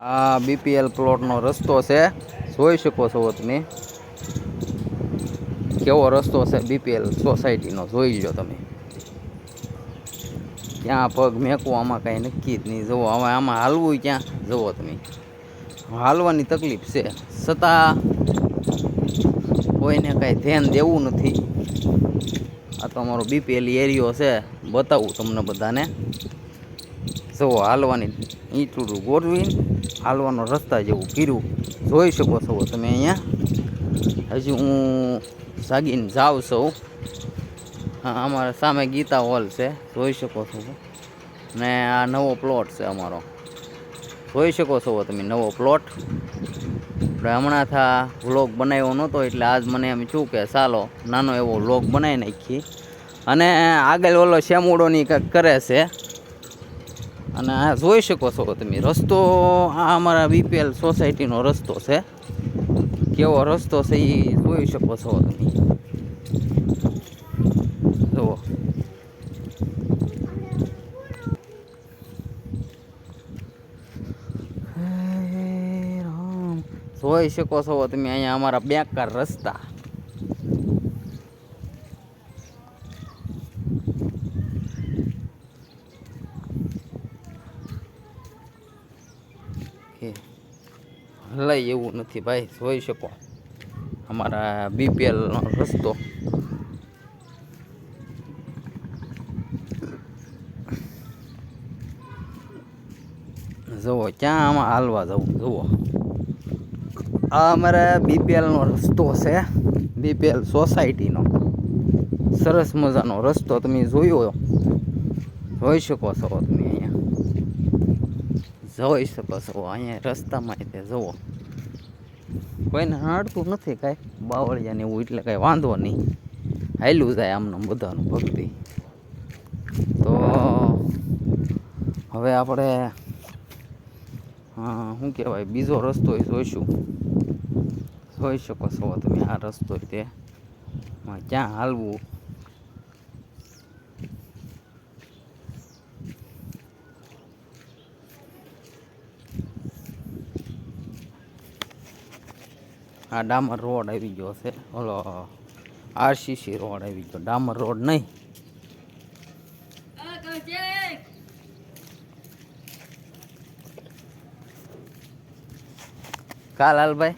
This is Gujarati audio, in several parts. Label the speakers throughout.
Speaker 1: આ બીપીએલ પ્લોટનો રસ્તો છે. જોઈ શકો છો તમે. કેવો રસ્તો છે બીપીએલ સોસાયટીનો જોઈ લો તમે. ક્યાં પગ મેકવો, આમાં કાંઈ નક્કી જ નહીં. જુઓ, હવે આમાં હાલવું ક્યાં? જુઓ તમે. હાલવાની તકલીફ છે. છતાં કોઈને કાંઈ ધ્યાન દેવું નથી. આ તો અમારો બીપીએલ એરિયો છે. બતાવું તમને બધાને. જુઓ હાલવાની ઈંટું ગોરવીને હાલવાનો રસ્તા જેવું કર્યું જોઈ શકો છો તમે અહીંયા. હજી હું જાગીને જાઉં છું. હા, અમારા સામે ગીતા હોલ છે. જોઈ શકો છો. ને આ નવો પ્લોટ છે અમારો. જોઈ શકો છો તમે નવો પ્લોટ. આપણે હમણાં થા વ્લોગ બનાવ્યો નહોતો, એટલે આજ મને એમ છું કે ચાલો નાનો એવો વ્લોગ બનાવી નાખી અને આગળ ઓલો શેમુડોની કંઈક કરે છે. અને આ જોઈ શકો છો તમે, રસ્તો આ અમારા બીપીએલ સોસાયટીનો રસ્તો છે. કેવો રસ્તો છે એ જોઈ શકો છો તમે. જુઓ. જોઈ શકો છો તમે, અહીંયા અમારા બેકાર રસ્તા. કે હલાય એવું નથી ભાઈ, જોઈ શકો. અમારા બીપીએલનો રસ્તો. જુઓ, ક્યાં આમાં હાલવા જવું, જુઓ. આ અમારા બીપીએલનો રસ્તો છે. બીપીએલ સોસાયટીનો. સરસ મજાનો રસ્તો તમે જોયો. જોઈ શકો છો તમે. જોઈ શકો છો. અહીંયા રસ્તામાં તે જુઓ. કોઈને હાડતું નથી કાંઈ. બાવળિયાને એવું એટલે કાંઈ વાંધો નહીં. હાલ્યું જાય આમને બધાનું ભક્તિ. તો હવે આપણે શું કહેવાય, બીજો રસ્તો જોઈશું. જોઈ શકો છો તમે આ રસ્તો તે ક્યાં હાલવું? આ ડામર રોડ આવી ગયો છે. ઓલો આરસીસી રોડ આવી ગયો. ડામર રોડ નહીં. કા લાલભાઈ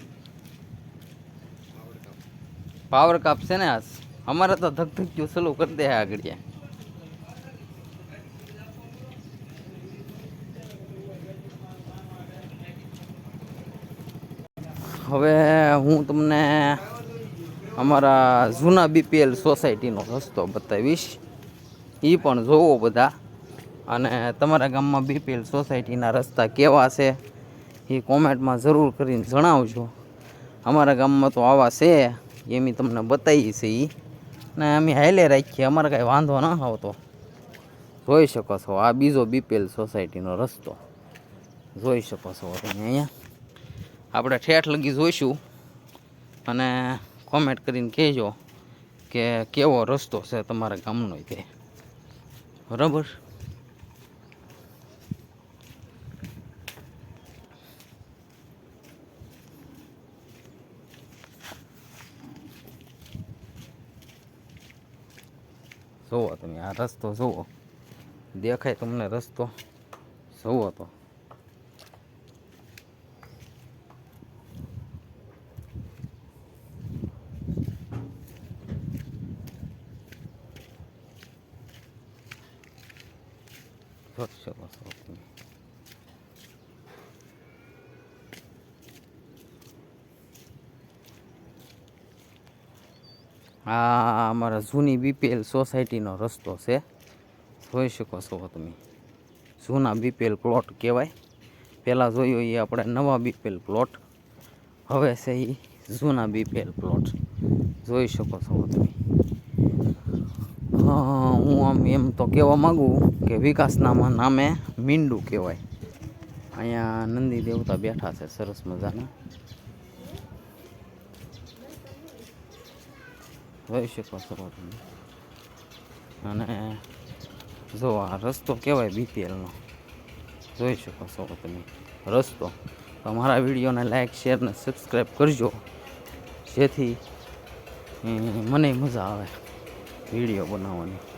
Speaker 1: પાવર કાપ છે ને આજ. અમારે તો ધક ધક્યું સલું કરી દે આગળ હવે હું તમને અમારા જૂના બીપીએલ સોસાયટીનો રસ્તો બતાવીશ. એ પણ જોવો બધા. અને તમારા ગામમાં બીપીએલ સોસાયટીના રસ્તા કેવા છે, એ કોમેન્ટમાં જરૂર કરીને જણાવજો. અમારા ગામમાં તો આવા છે એ મેં તમને બતાવી છે એ ને અમે હાલે રાખીએ, અમારે કાંઈ વાંધો ન આવતો. જોઈ શકો છો આ બીજો બીપીએલ સોસાયટીનો રસ્તો. જોઈ શકો છો તમે અહીંયા. આપણે ઠેઠ લગી જોઈશું. અને કોમેન્ટ કરીને કહેજો કે કેવો રસ્તો છે તમારા ગામનો તે બરાબર? જુઓ તમે, આ રસ્તો જુઓ. દેખાય તમને રસ્તો? જુઓ તો. જોઈ શકો છો તમે આ અમારા જૂની બીપીએલ સોસાયટીનો રસ્તો છે. જોઈ શકો છો તમે. જૂના બીપીએલ પ્લોટ કહેવાય. પહેલાં જોયો એ આપણે નવા બીપીએલ પ્લોટ હવે છે એ જૂના બીપીએલ પ્લોટ જોઈ શકો છો તમે. હા, હું આમ એમ તો કહેવા માગું કે વિકાસનામાં નામે મીંડું કહેવાય. અહીંયા નંદી દેવતા બેઠા છે, સરસ મજાના. જોઈ શકો છો અને જો આ રસ્તો કહેવાય બીપીએલનો જોઈ શકો છો તમે. રસ્તો. તો અમારા વિડીયોને લાઇક શેર ને સબસ્ક્રાઈબ કરજો. જેથી મને મજા આવે વીડિયો બનાવવાની.